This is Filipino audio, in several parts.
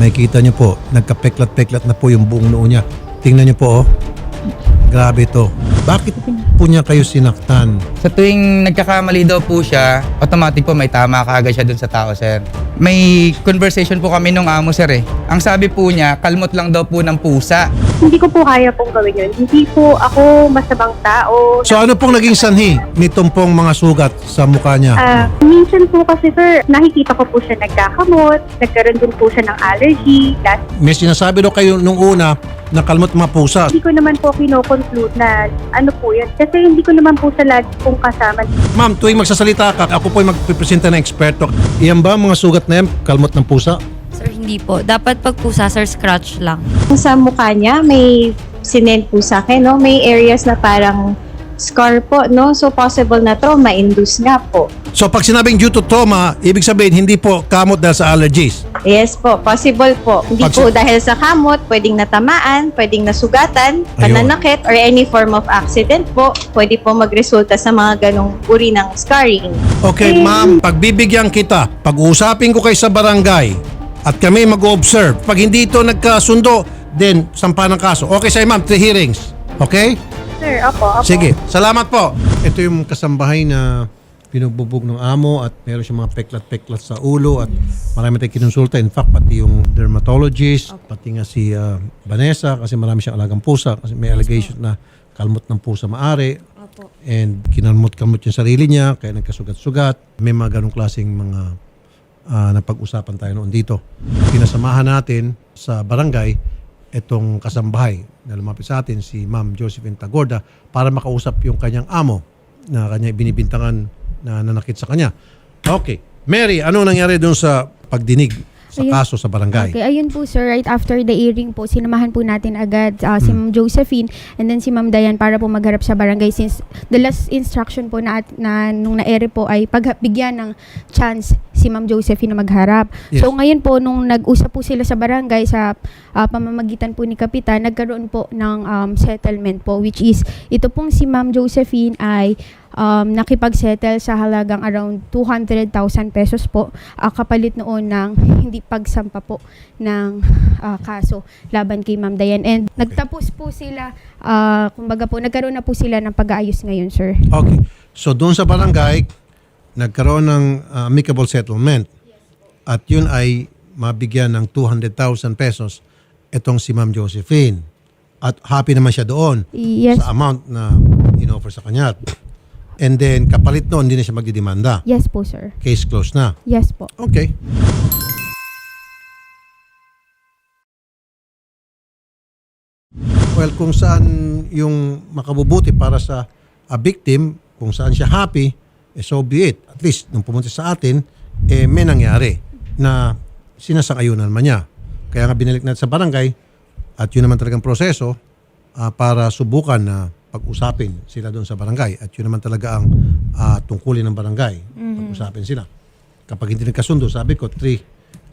May kita niyo po, nagkapeklat-peklat na po yung buong noo niya. Tingnan niyo po, oh. Grabe to. Bakit po niya kayo sinaktan? Sa tuwing nagkakamali daw po siya, automatic po may tama kaagad siya dun sa tao, sir. May conversation po kami nung amo, sir eh. Ang sabi po niya, kalmot lang daw po ng pusa. Hindi ko po kaya pong gawin yun. Hindi po ako masamang tao. So ano pong naging sanhi nitong pong mga sugat sa mukha niya? Ah, minsan po kasi sir, nakikita ko po siya nagkakamot, nagkaroon din po siya ng allergy. Last, May sinasabi daw kayo nung una na kalmot mga pusa. hindi ko naman po kinoconclude na ano po yun. Kasi hindi ko naman po sa lagi pong kasama. Ma'am, tuwing magsasalita ka, ako po yung magpipresenta ng eksperto. Iyan ba ang mga sugat na yan, kalmot ng pusa? Sir, hindi po. Dapat pag pusa, sir, scratch lang. sa mukha niya, may sinend po sa akin, no? May areas na parang scar po, no? So, possible na trauma-induce nga po. So pag sinabing due to trauma, ibig sabihin hindi po kamot dahil sa allergies. Yes po, possible po. Hindi Pag- po dahil sa kamot, pwedeng natamaan, pwedeng nasugatan, pananakit, or any form of accident po. Pwede po magresulta sa mga ganong uri ng scarring. Okay, ma'am, pagbibigyan kita, pag-uusapin ko kayo sa barangay at kami mag-observe. Pag hindi ito nagkasundo, then sampa ng kaso. Okay sa'yo, ma'am, three hearings. Okay? Sir, opo, opo. Sige, salamat po. Ito yung kasambahay na pinugbubog ng amo at meron siyang mga peklat-peklat sa ulo at marami tayong kinonsulta. In fact, pati yung dermatologist, pati nga si ah, Vanessa kasi marami siyang alagang pusa kasi may allegation na kalmot ng pusa maari. And kinalmot-kalmot yung sarili niya kaya nagkasugat-sugat. May mga ganong klaseng mga ah, napag-usapan tayo noon dito. Pinasamahan natin sa barangay itong kasambahay na lumapit sa atin, si Ma'am Josephine Tagorda, para makausap yung kanyang amo na kanya binibintangan na nanakit sa kanya. Okay. Mary, ano nangyari doon sa pagdinig sa Ayun. kaso sa barangay? Okay, ayun po sir, right after the hearing po, sinamahan po natin agad ah, si Ma'am Josephine and then si Ma'am Dayan para po magharap sa barangay since the last instruction po na, na nung na-ere po ay pagbigyan ng chance si Ma'am Josephine na magharap. Yes. So ngayon po, nung nag-usap po sila sa barangay sa ah, pamamagitan po ni Kapitan, nagkaroon po ng um, settlement po which is ito pong si Ma'am Josephine ay um, nakipag-settle sa halagang around 200,000 pesos po ah, kapalit noon ng hindi pagsampa po ng ah, kaso laban kay Ma'am Dayan. And nagtapos po sila, ah, kumbaga po, nagkaroon na po sila ng pag-aayos ngayon, sir. Okay. So doon sa barangay, nagkaroon ng uh, amicable settlement. At yun ay mabigyan ng 200,000 pesos itong si Ma'am Josephine. At happy naman siya doon Yes, sa amount na inoffer sa kanya. And then kapalit noon, hindi na siya magdidemanda. yes po, sir. Case closed na. Yes po. Okay. Well, kung saan yung makabubuti para sa a victim, kung saan siya happy, eh so be it. At least, nung pumunta sa atin, eh may nangyari na sinasang-ayunan man niya. Kaya nga binalik natin sa barangay at yun naman talagang proseso ah, para subukan na pag-usapin sila doon sa barangay. At yun naman talaga ang ah, tungkulin ng barangay. Pag-usapin sila. Kapag hindi nagkasundo, sabi ko, three,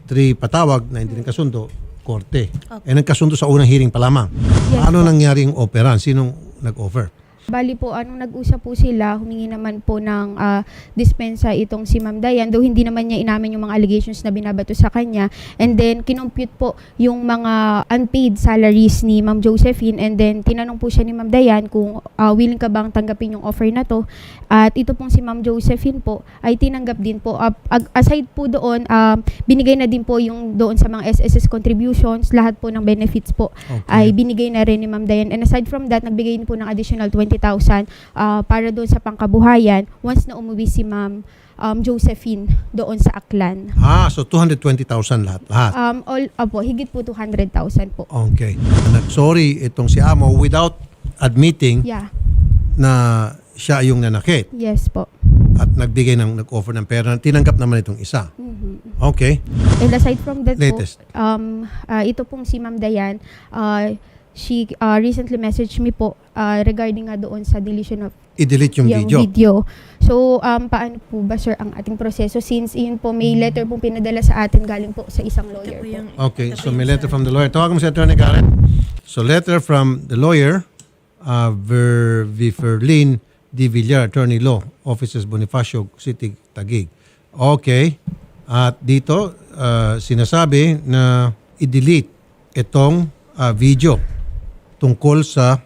three patawag na hindi nagkasundo, korte. Eh nagkasundo sa unang hearing pa lamang. Yes ano nangyari yung operan? Sinong nag-offer? Bali po, anong nag-usap po sila, humingi naman po ng ah, dispensa itong si Ma'am Dayan, though hindi naman niya inamin yung mga allegations na binabato sa kanya. And then, kinompute po yung mga unpaid salaries ni Ma'am Josephine. And then, tinanong po siya ni Ma'am Dayan kung ah, willing ka bang tanggapin yung offer na to. At ito pong si Ma'am Josephine po, ay tinanggap din po. Ag- aside po doon, ah, binigay na din po yung doon sa mga SSS contributions, lahat po ng benefits po ay binigay na rin ni Ma'am Dayan. And aside from that, nagbigay din po ng additional 20,000 ah, para doon sa pangkabuhayan once na umuwi si Ma'am um, Josephine doon sa Aklan. Ah, so 220,000 lahat. lahat. Um, all, opo, higit po 200,000 po. Okay. Nag-sorry itong si Amo without admitting Yeah, na siya yung nanakit yes po. at nagbigay ng nag-offer ng pera. Tinanggap naman itong isa. Mhm. Okay. And aside from that Latest. po, um, ah, ito pong si Ma'am Dayan, ah, she ah, recently messaged me po ah, regarding nga doon sa deletion of I-delete yung video. So, um, paano po ba, sir, ang ating proseso? Since yun po, may letter pong pinadala sa atin galing po sa isang lawyer po. Okay, so may letter from the lawyer. Tawagan mo si Attorney Karen. So letter from the lawyer, uh, Ver Viferlin D. Villar, Attorney Law, Offices Bonifacio City, Taguig. Okay. At dito, uh, sinasabi na i-delete itong ah, video tungkol sa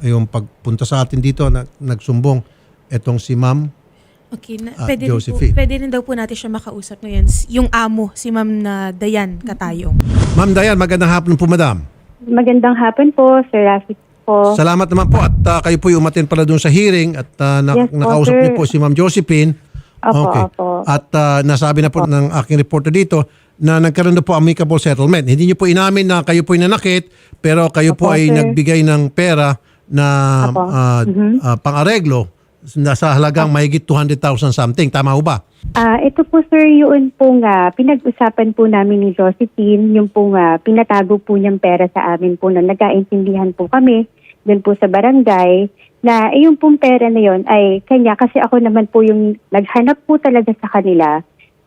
yung pagpunta sa atin dito na nagsumbong itong si Ma'am Okay, na, Ah, pwede, rin po, Josephine. pwede rin daw po natin siya makausap ngayon. S- Yung amo, si Ma'am na Dayan Katayong. Ma'am Dayan, magandang hapon po, Madam. Magandang hapon po, Sir Rafi po. Salamat naman po at ah, kayo po yung umatin pala doon sa hearing at ah, na- Yes po, nakausap sir. niyo po si Ma'am Josephine. Opo, opo. At ah, nasabi na po ng aking reporter dito na nagkaroon na po amicable settlement. Hindi niyo po inamin na kayo po nanakit pero kayo po Opo, ay sir. nagbigay ng pera na Opo. ah, Mhm. ah, pang-areglo na sa halagang mahigit 200,000 something. Tama ho ba? Ah, ito po sir, yun po nga, pinag-usapan po namin ni Josephine, yung po nga, pinatago po niyang pera sa amin po na nagkaintindihan po kami dun po sa barangay na eh, yung pong pera na yun ay kanya kasi ako naman po yung naghanap po talaga sa kanila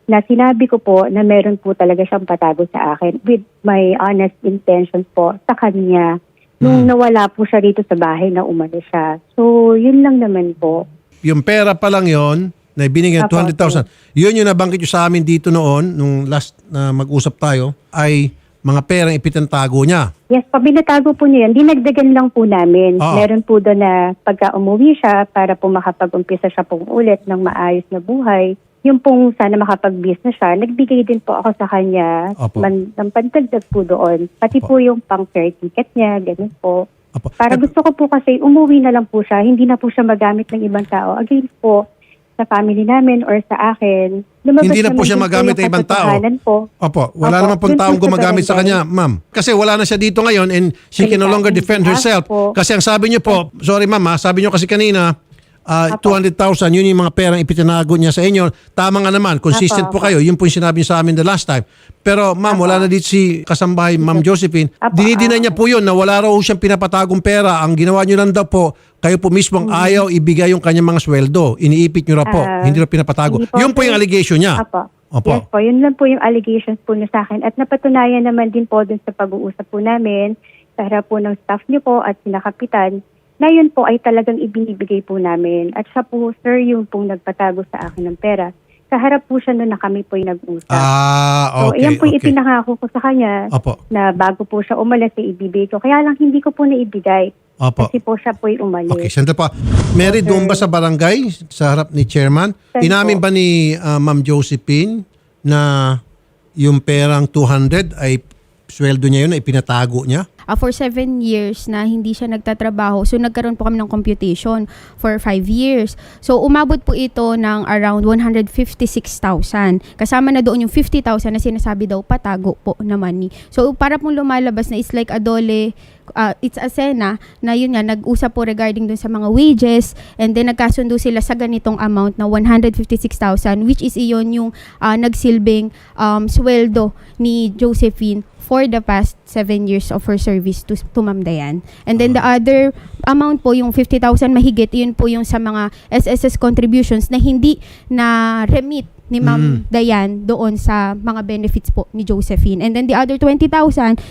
na sinabi ko po na meron po talaga siyang patago sa akin with my honest intentions po sa kanya nung nawala po siya dito sa bahay na umalis siya. So, yun lang naman po. Yung pera pa lang yon na binigyan Opo, 200,000. Yun yung nabanggit nyo sa amin dito noon, nung last na mag-usap tayo, ay mga perang ipitantago niya. Yes, po, binatago po niya yan. Dinagdagan lang po namin. Ah. Meron po doon na pagka umuwi siya para po makapag-umpisa siya pong ulit ng maayos na buhay. Yung pong sana makapag-business siya, nagbigay din po ako sa kanya Opo. man, ng pandagdag po doon. Pati Opo. po yung pang fare ticket niya, ganun po. Apo. Para gusto ko po kasi umuwi na lang po siya, hindi na po siya magamit ng ibang tao. Against po, sa family namin or sa akin. Lumabas Hindi na po naman siya din magamit yung ng ibang tao. katotohanan Po. Opo, wala Opo, naman pong dun po taong sa gumagamit sa barangay. kanya, ma'am. Kasi wala na siya dito ngayon and she can no longer defend herself. Opo. Kasi ang sabi niyo po, sorry ma'am, ha, sabi niyo kasi kanina, ah, Opo. 200,000, yun yung mga perang ipitinago niya sa inyo. Tama nga naman, consistent Opo, po kayo. Yun po yung sinabi niyo sa amin the last time. Pero ma'am, wala na dito si kasambahay, ma'am Josephine. Opo, Dinidina niya po yun na wala raw siyang pinapatagong pera. Ang ginawa niyo lang daw po, kayo po mismo ang ayaw ibigay yung kanyang mga sweldo. Iniipit niyo raw po. Mm-hmm. Ah, hindi raw pinapatago. hindi po, Yun po yung allegation niya. Apo. Opo. Yes po, yun lang po yung allegations po niya sa akin. At napatunayan naman din po dun sa pag-uusap po namin sa harap po ng staff niyo po at sinakapitan na yun po ay talagang ibinibigay po namin. At siya po, sir, yung pong nagpatago sa akin ng pera. Kaharap po siya noon na kami po yung nag-usap. Ah, so, okay. yan po yung okay. ipinangako ko sa kanya Opo. na bago po siya umalis ay ibibigay ko. Kaya lang hindi ko po naibigay Opo. kasi po siya po yung umalis. Okay, sandali pa. Mary, doon ba sa barangay, sa harap ni chairman, Saan inamin po? ba ni ah, Ma'am Josephine na yung perang 200 ay sweldo niya yun, ay pinatago niya? Ah, for seven years na hindi siya nagtatrabaho. So, nagkaroon po kami ng computation for five years. So, umabot po ito ng around 156,000. Kasama na doon yung 50,000 na sinasabi daw patago po na money. So, para pong lumalabas na is like a dole, uh, it's a sena na yun nga, nag-usap po regarding dun sa mga wages and then nagkasundo sila sa ganitong amount na 156,000 which is iyon yung ah, nagsilbing um, sweldo ni Josephine for the past seven years of her service to, to Ma'am Dayan. And then the other amount po, yung 50,000 mahigit, yun po yung sa mga SSS contributions na hindi na remit ni Ma'am Dayan doon sa mga benefits po ni Josephine. And then the other 20,000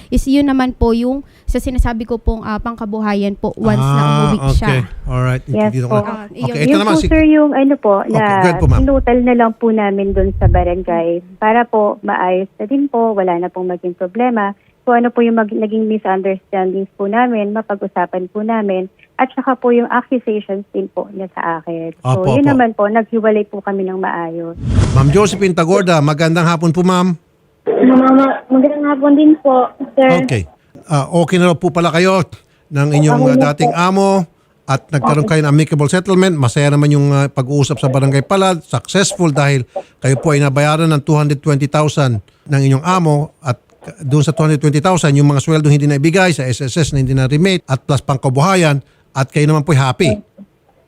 is yun naman po yung sa sinasabi ko pong ah, pangkabuhayan po once na umuwi Ah, okay. siya. Alright. Yes Dito po. Ah, yun. Okay, ito Yun naman. po si- sir yung ano po Okay, na po, total na lang po namin doon sa barangay para po maayos na din po, wala na pong maging problema. Kung ano po yung mag- naging misunderstandings po namin, mapag-usapan po namin at saka po yung accusations din po niya sa akin. So Apo, yun apo. naman po, naghiwalay po kami ng maayos. Ma'am Josephine Tagorda, magandang hapon po ma'am. Mama, magandang hapon din po, sir. Okay. Ah, okay na raw po pala kayo ng inyong ah, dating amo at nagkaroon kayo ng amicable settlement. Masaya naman yung ah, pag-uusap sa barangay pala. Successful dahil kayo po ay nabayaran ng 220,000 ng inyong amo at doon sa 220,000 yung mga sweldo hindi na ibigay sa SSS na hindi na remit at plus pangkabuhayan at kayo naman po ay happy.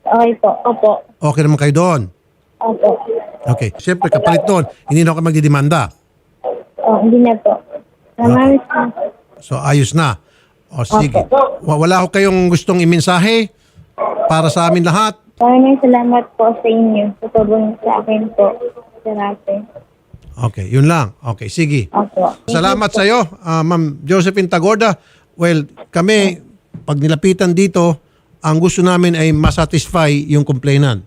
Okay po, opo, Okay naman kayo doon. opo. Okay. Siyempre kapalit doon, hindi na ako magdidemanda. Oh, hindi na po. Okay. So ayos na. O sige. Wa- Wala ko kayong gustong imensahe para sa amin lahat. Maraming salamat po sa inyo sa tulong sa akin po. Salamat. Okay, yun lang. Okay, sige. Opo. Salamat sa iyo, ah, Ma'am Josephine Tagorda. Well, kami, pag nilapitan dito, ang gusto namin ay masatisfy yung complainant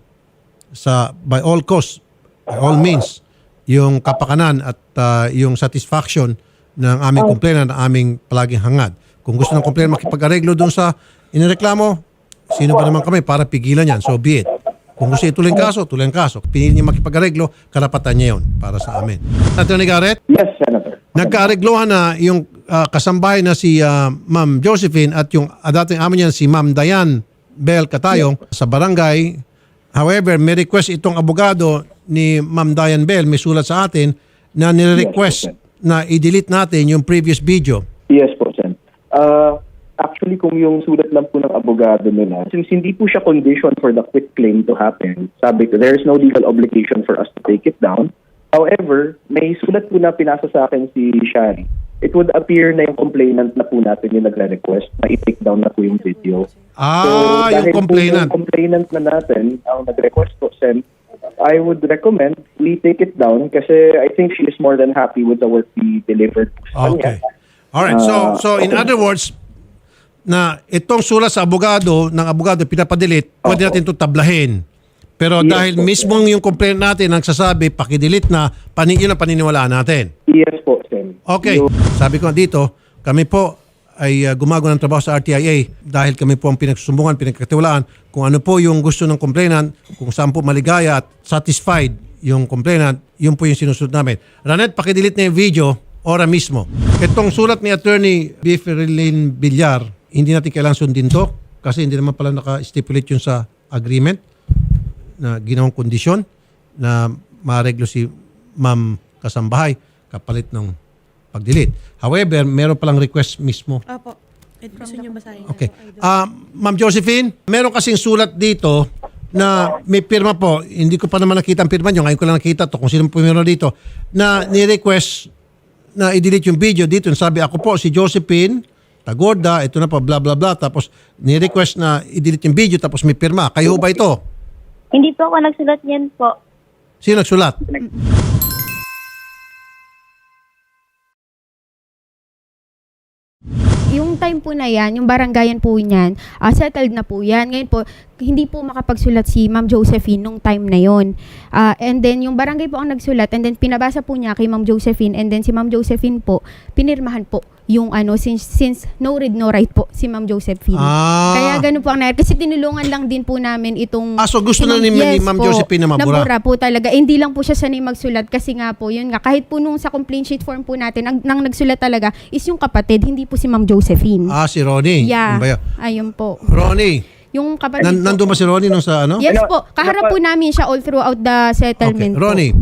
sa by all costs, by all means, yung kapakanan at ah, yung satisfaction ng aming complainant, ng aming palaging hangad. Kung gusto ng complainant makipag-areglo doon sa inireklamo, sino ba naman kami para pigilan yan? So be it. Kung gusto ituloy ang kaso, tuloy ang kaso. Pinili niya makipag-areglo, karapatan niya yun para sa amin. Attorney Garrett, Yes, Senator. nagkaareglohan na yung ah, kasambahay na si ah, Ma'am Josephine at yung ah, dating amo niya si Ma'am Dayan Bel Katayong sa barangay. However, may request itong abogado ni Ma'am Dayan Bel, may sulat sa atin na nire-request na i-delete natin yung previous video. Yes po, Sen. Uh, actually, kung yung sulat lang po ng abogado nila, since hindi po siya condition for the quit claim to happen, sabi ko, there is no legal obligation for us to take it down. However, may sulat po na pinasa sa akin si Shari. It would appear na yung complainant na po natin yung nagre-request na i-take down na po yung video. Ah, yung dahil po complainant. yung complainant na natin, ang nag-request po, Sen, I would recommend we take it down kasi I think she is more than happy with the work we delivered po sa Okay. kanya. All right. So Ah, so in other words na itong sulat sa abogado ng abogado pinapadelete, pwede natin ito tablahin. Pero Yes, dahil po, mismo yung complaint natin ang sasabi, pakidelete na, pani, yun ang paniniwalaan natin. Yes po, Sen. Okay. Yung- Sabi ko dito, kami po ay uh, gumagawa ng trabaho sa RTIA dahil kami po ang pinagsusumbungan, pinagkatiwalaan kung ano po yung gusto ng complainant, kung saan po maligaya at satisfied yung complainant, yun po yung sinusunod namin. Ranet, pakidelete na yung video, ora mismo. Itong sulat ni Attorney B. Ferlin Villar, hindi natin kailangan sundin to kasi hindi naman pala naka-stipulate yun sa agreement na ginawang kondisyon na maareglo si Ma'am Kasambahay kapalit ng pag-delete. However, meron palang request mismo. Opo. Eh, gusto niyo basahin? Okay. Ah, Ma'am Josephine, meron kasing sulat dito na may pirma po. Hindi ko pa naman nakita ang pirma nyo. Ngayon ko lang nakita to kung sino pumirma dito. Na ni-request na i-delete yung video dito. Sabi ako po si Josephine Tagorda, ito na po, blah, blah, blah. Tapos ni-request na i-delete yung video tapos may pirma. Kayo ba ito? Hindi po ako nagsulat niyan po. Sino nagsulat? Yung time po na yan, yung barangayan po niyan, ah, settled na po yan. Ngayon po, hindi po makapagsulat si Ma'am Josephine nung time na yon. Ah, and then yung barangay po ang nagsulat and then pinabasa po niya kay Ma'am Josephine and then si Ma'am Josephine po, pinirmahan po yung ano, since, since no read no write po si Ma'am Josephine. Ah. Kaya ganun po ang nangyari. Kasi tinulungan lang din po namin itong... Ah, so gusto na ni- ni Ma'am po, Josephine na mabura? Nabura po talaga. Eh, hindi lang po siya sanay magsulat kasi nga po, yun nga, kahit po nung sa complaint sheet form po natin, ang, nang nagsulat talaga is yung kapatid, hindi po si Ma'am Josephine. Ah, si Ronnie. yeah. Ayun po. Ronnie. Yung kapatid Nan- nandun ba si Ronnie nung sa ano? Yes po. Kaharap po namin siya all throughout the Okay. settlement po. Ronnie.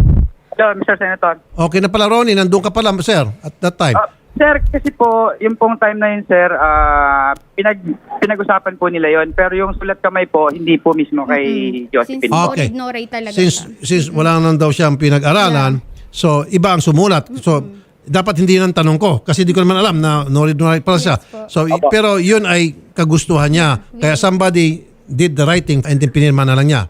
Hello, Mr. Senator. Okay na pala Ronnie, nandun ka pala sir at that time. Ah, sir, kasi po, yung pong time na yun, sir, ah, pinag, pinag-usapan po nila yon Pero yung sulat kamay po, hindi po mismo kay Since Josephine. no Okay. read, no write talaga since siya. since wala nang daw siyang pinag-aralan, so iba ang sumulat. So dapat hindi nang tanong ko kasi di ko naman alam na no read no write pala siya. So i- pero yun ay kagustuhan niya. Kaya somebody did the writing and then pinirma na lang niya.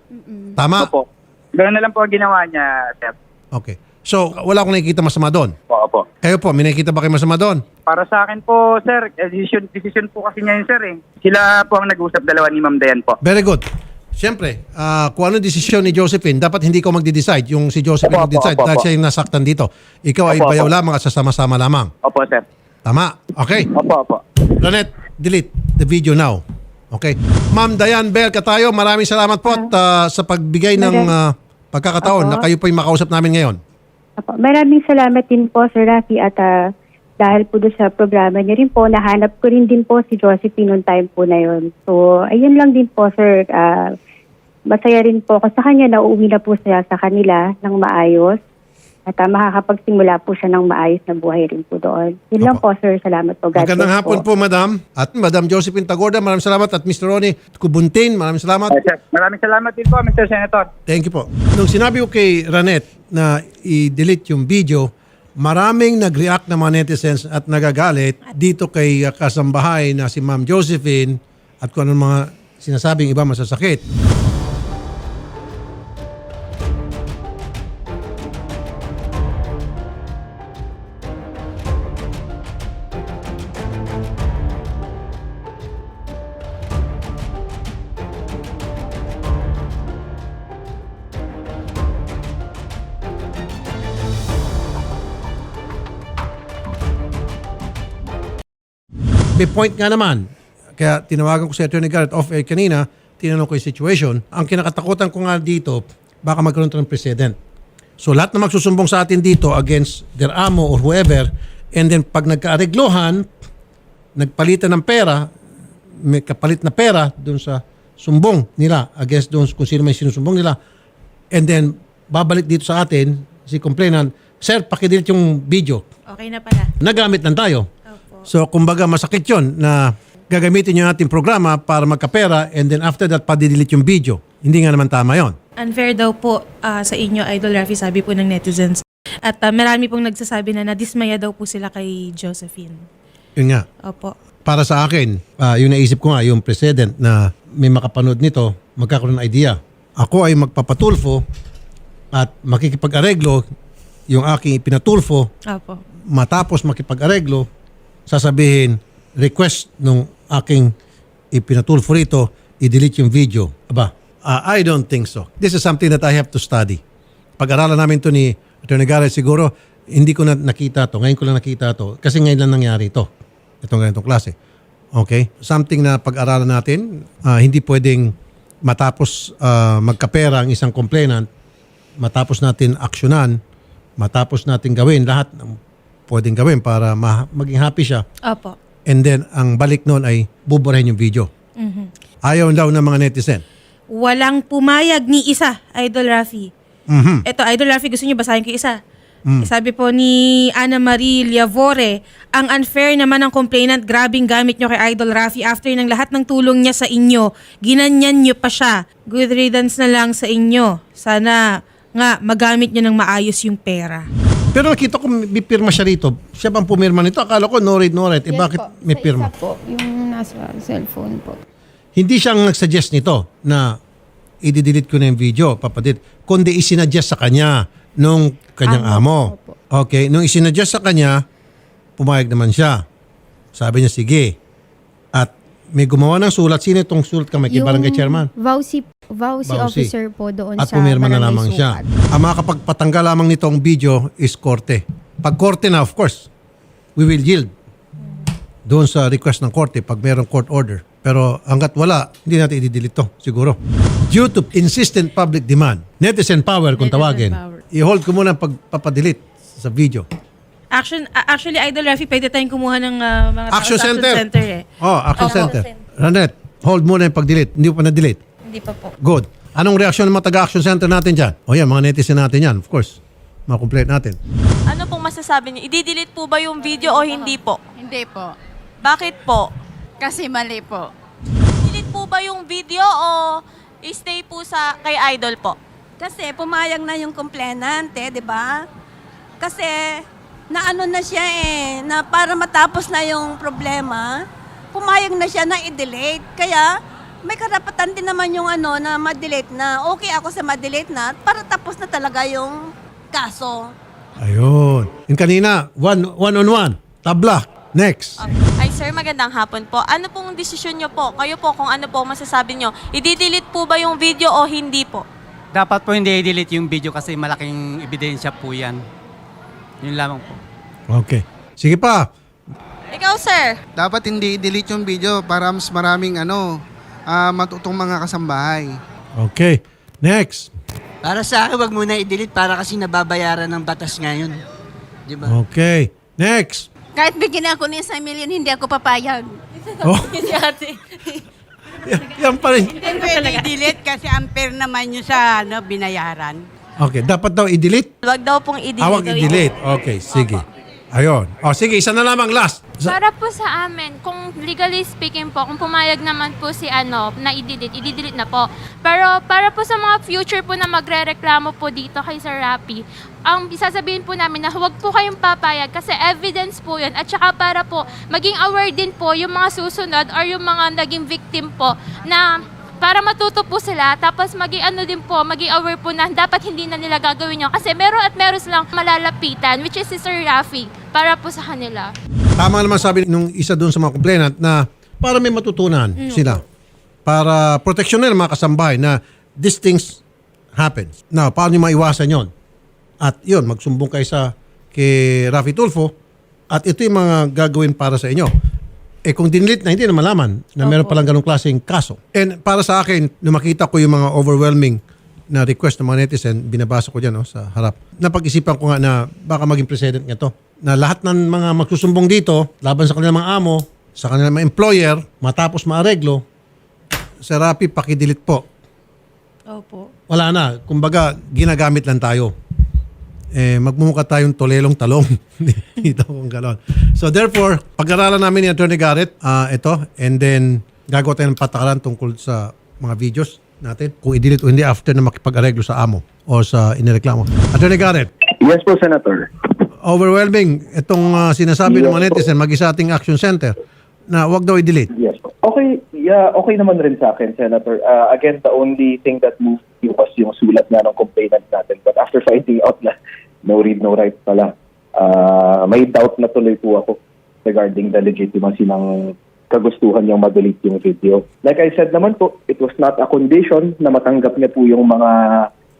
Tama? Opo. Ganun na lang po ang ginawa niya, sir. Okay. So wala akong nakikita masama doon. Opo, opo. Kayo po, may nakikita ba kayo masama doon? Para sa akin po, sir, eh, decision, decision po kasi niya yun, sir. Eh. Sila po ang nag-usap dalawa ni Ma'am Dayan po. Very good. Siyempre, ah, kung ano desisyon ni Josephine, dapat hindi ko magde-decide. Yung si Josephine Opo, opo, magde-decide opo, dahil opo. siya yung nasaktan dito. Ikaw ay Opo, bayaw opo. lamang at sasama-sama lamang. Opo, sir. Tama. Okay. Opo, opo. Planet, delete the video now. Okay. Ma'am Dayan Bell Katayo, maraming salamat po at, ah, sa pagbigay ng ah, pagkakataon Opo. na kayo po yung makausap namin ngayon. Apo, Maraming salamat din po, Sir Rafi, at ah, dahil po doon sa programa niyo rin po, nahanap ko rin din po si Josephine noong time po na yun. So, ayun lang din po, Sir. Ah, masaya rin po ako sa kanya na uuwi na po siya sa kanila ng maayos. At ah, makakapagsimula po siya ng maayos na buhay rin po doon. Yun lang Opo. po, Sir. Salamat po. God Magandang bless hapon po, Madam. At Madam Josephine Tagorda, maraming salamat. At Mr. Ronnie Kubuntin, maraming salamat. Eh, sir, maraming salamat din po, Mr. Senator. Thank you po. Nung sinabi ko kay Ranet na i-delete yung video, maraming nag-react na mga netizens at nagagalit dito kay uh, kasambahay na si Ma'am Josephine at kung anong mga sinasabing iba masasakit. May point nga naman. Kaya tinawagan ko si Attorney Garrett off-air kanina, tinanong ko yung situation. Ang kinakatakutan ko nga dito, baka magkaroon tayo ng precedent. So lahat na magsusumbong sa atin dito against their amo or whoever, and then pag nagkaareglohan, nagpalitan ng pera, may kapalit na pera doon sa sumbong nila against doon kung sino may sinusumbong nila, and then babalik dito sa atin, si complainant, Sir, pakidelete yung video. Okay na pala. Nagamit lang tayo. So, kumbaga, masakit yon na gagamitin yung ating programa para magkapera and then after that, padidelete yung video. Hindi nga naman tama yon. Unfair daw po ah, sa inyo, Idol Rafi, sabi po ng netizens. At ah, marami pong nagsasabi na nadismaya daw po sila kay Josephine. Yun nga. Opo. Para sa akin, ah, yung naisip ko nga, yung president na may makapanood nito, magkakaroon ng idea. Ako ay magpapatulfo at makikipag-areglo yung aking ipinatulfo Opo. matapos makipag-areglo, sasabihin, request nung aking ipinatulfo rito, i-delete yung video. Aba, ah, I don't think so. This is something that I have to study. Pag-aralan namin to ni Attorney Garrett, siguro hindi ko na nakita to. Ngayon ko lang nakita to. Kasi ngayon lang nangyari to. Itong ganitong klase. Okay? Something na pag-aralan natin, ah, hindi pwedeng matapos ah, magkapera ang isang complainant, matapos natin aksyonan, matapos natin gawin lahat ng pwedeng gawin para ma- maging happy siya. Opo. And then, ang balik noon ay buburahin yung video. Ayaw daw ng mga netizen. Walang pumayag ni isa, Idol Rafi. Mhm. Ito, Idol Rafi, gusto niyo basahin ko isa? Sabi po ni Ana Marie Liavore, ang unfair naman ng complainant, grabing gamit nyo kay Idol Rafi after ng lahat ng tulong niya sa inyo. Ginanyan nyo pa siya. Good riddance na lang sa inyo. Sana nga magamit nyo ng maayos yung pera. Pero nakita ko may pirma siya rito. Siya bang pumirma nito? Akala ko no read, no write. Eh bakit may pirma? po, yung nasa cellphone po. Hindi siyang nagsuggest nito na i-delete ko na yung video, papadit. Kundi isinadjust sa kanya nung kanyang amo. Opo. Okay, nung isinadjust sa kanya, pumayag naman siya. Sabi niya, sige. At may gumawa ng sulat. Sino itong sulat ka? May kay barangay chairman? Vauci, Vauci, Vauci. officer po doon At sa pumirma na barangay lamang siya. Sukat. Ang makakapagpatanggal lamang nitong video is korte. Pag korte na, of course, we will yield doon sa request ng korte pag mayroong court order. Pero hanggat wala, hindi natin i-delete to, siguro. Due to insistent public demand, netizen power kung Netizen tawagin, power. i-hold ko muna ang pagpapadelete sa video. Action, a- actually, Idol Rafi, pwede tayong kumuha ng ah, mga tao Action sa Center. Center eh. Oh, Action Center. Ranet, hold muna yung pag-delete. Hindi mo pa na-delete. Hindi pa po. Good. Anong reaksyon ng mga taga-action center natin dyan? O yan, mga netizen natin yan, of course. Mga complaint natin. Ano pong masasabi niyo? I-delete po ba yung video o hindi po? Hindi po. Bakit po? Kasi mali po. Delete po ba yung video o stay po sa kay idol po? Kasi pumayag na yung complainant, eh, di ba? Kasi naano na siya eh, na para matapos na yung problema, pumayag na siya na i-delete. Kaya may karapatan din naman yung ano na ma-delete na. Okay ako sa ma-delete na para tapos na talaga yung kaso. Ayun. Yung kanina, one, one on one. Tabla. Next. Ay sir, magandang hapon po. Ano pong desisyon niyo po? Kayo po kung ano po ang masasabi niyo. I-delete po ba yung video o hindi po? Dapat po hindi i-delete yung video kasi malaking ebidensya po yan. Yun lamang po. Okay. Sige pa. Ikaw sir, dapat hindi i-delete yung video para mas maraming ano, ah, matutong mga kasambahay. Okay. Next. Para sa akin, wag muna i-delete para kasi nababayaran ng batas ngayon. Di ba? Okay. Next. Kahit bigyan ako ng isang million, hindi ako papayag. Oh, yan, yan pa rin. Hindi pwede i-delete kasi unfair naman yung sa ano, binayaran. Okay. Dapat daw i-delete? Wag daw pong i-delete. Awag i-delete. Okay. Sige. Ayun. O sige, isa na lamang last. Para po sa amin, kung legally speaking po, kung pumayag naman po si ano, na i-delete, i-delete na po. Pero para po sa mga future po na magre-reklamo po dito kay Sir Rapi, ang sasabihin po namin na huwag po kayong papayag kasi evidence po yun. At saka para po maging aware din po yung mga susunod or yung mga naging victim po na para matuto po sila tapos maging ano din po, maging aware po na dapat hindi na nila gagawin yun. Kasi meron at meron silang malalapitan which is si Sir Rafi para po sa kanila. Tama naman sabi nung isa doon sa mga complainant na para may matutunan sila. Para proteksyon nila mga kasambahay na these things happen. Now, paano nyo maiwasan yon? At yun, magsumbong kayo sa kay Rafi Tulfo at ito yung mga gagawin para sa inyo. Eh kung dinilit na, hindi na malaman na meron palang ganong klaseng kaso. And para sa akin, nung makita ko yung mga overwhelming na request ng mga netizen, binabasa ko dyan no, sa harap. Napag-isipan ko nga na baka maging precedent nga to. Na lahat ng mga magsusumbong dito, laban sa kanilang mga amo, sa kanilang mga employer, matapos maareglo, sa Rappi, pakidelete po. Opo. Wala na. Kumbaga, ginagamit lang tayo. Eh, magmumukha tayong tolelong talong. Dito kung gano'n. So therefore, pag-aralan namin ni Attorney Garrett, ah, ito, and then gagawa tayo ng patakaran tungkol sa mga videos natin, kung i-delete o hindi after na makipag-areglo sa amo o sa inireklamo. Attorney Garrett, Yes po, Senator. overwhelming itong ah, sinasabi ng mga netizen, mag-isa ating action center na wag daw i-delete. Yes po. Okay, yeah, okay naman rin sa akin, Senator. Uh, again, the only thing that moved me was yung sulat nga ng complainant natin. But after finding out na no read, no write pala, uh, may doubt na tuloy po ako regarding the legitimacy ng kagustuhan niyang mag-delete yung video. Like I said naman po, it was not a condition na matanggap niya po yung mga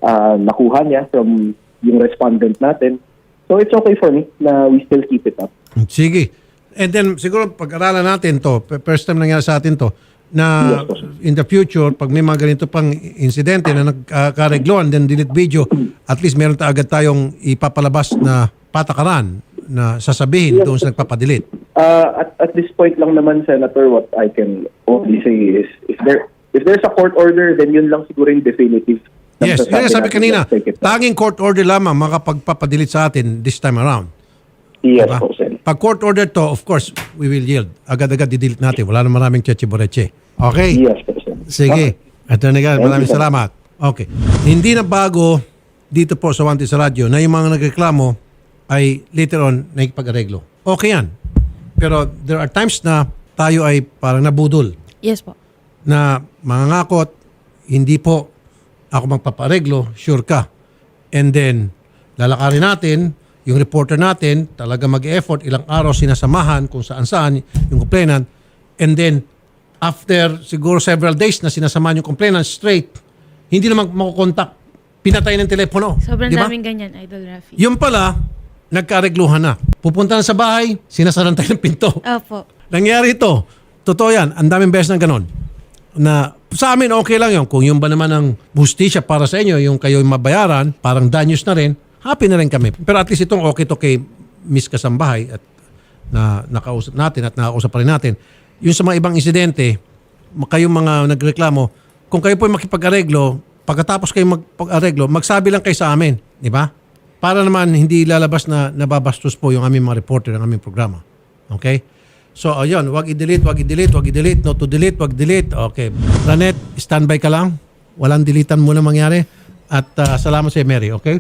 uh, nakuha niya from yung respondent natin. So it's okay for me na we still keep it up. Sige. And then siguro pag-aralan natin to, first time nangyari sa atin to, na in the future, pag may mga ganito pang insidente na nagkaregloan, then delete video, at least meron ta agad tayong ipapalabas na patakaran na sasabihin doon sa nagpapadelete. Uh, at, at this point lang naman, Senator, what I can only say is if there if there's a court order, then yun lang siguro yung definitive. Yes, ang sabi kanina, tanging court order lamang makapagpapadelete sa atin this time around. Yes Diba? po, Sen. Pag court order to, of course, we will yield. Agad-agad di-delete natin. Wala na maraming cheche-boreche. Okay? Yes po, Sen. Sige. Attorney Garrett, Thank maraming you, sir. salamat. Okay. Hindi na bago dito po sa Wanted sa radyo na yung mga nagreklamo ay later on nakikipag-areglo. Okay yan. Pero there are times na tayo ay parang nabudol Yes po. na mangangakot, hindi po ako magpapareglo, sure ka. And then, lalakarin natin, yung reporter natin, talaga mag-effort, ilang araw sinasamahan kung saan-saan yung complainant. And then, after siguro several days na sinasamahan yung complainant straight, hindi naman makukontak. Pinatay ng telepono. Sobrang Di ba? daming ganyan, Idol Rafi. Yung pala, nagkaregluhan na. Pupunta na sa bahay, sinasaran tayo ng pinto. Opo. Nangyari ito. Totoo yan. Ang daming beses na ganon. Na sa amin okay lang yun. Kung yung ba naman ang bustisya para sa inyo, yung kayo mabayaran, parang danyos na rin, happy na rin kami. Pero at least itong okay to kay Miss Kasambahay at na nakausap natin at nakakausap pa rin natin. Yung sa mga ibang insidente, kayong mga nagreklamo, kung kayo po makipag-areglo, pagkatapos kayo magpag-areglo, magsabi lang kayo sa amin. Di ba? Para naman hindi lalabas na nababastos po yung aming mga reporter ng aming programa. Okay? So, ayun, wag i-delete, wag i-delete, wag i-delete, no to delete, wag delete. Okay. Ranet, standby ka lang. Walang deletan muna mangyari. At ah, salamat sa Mary, okay?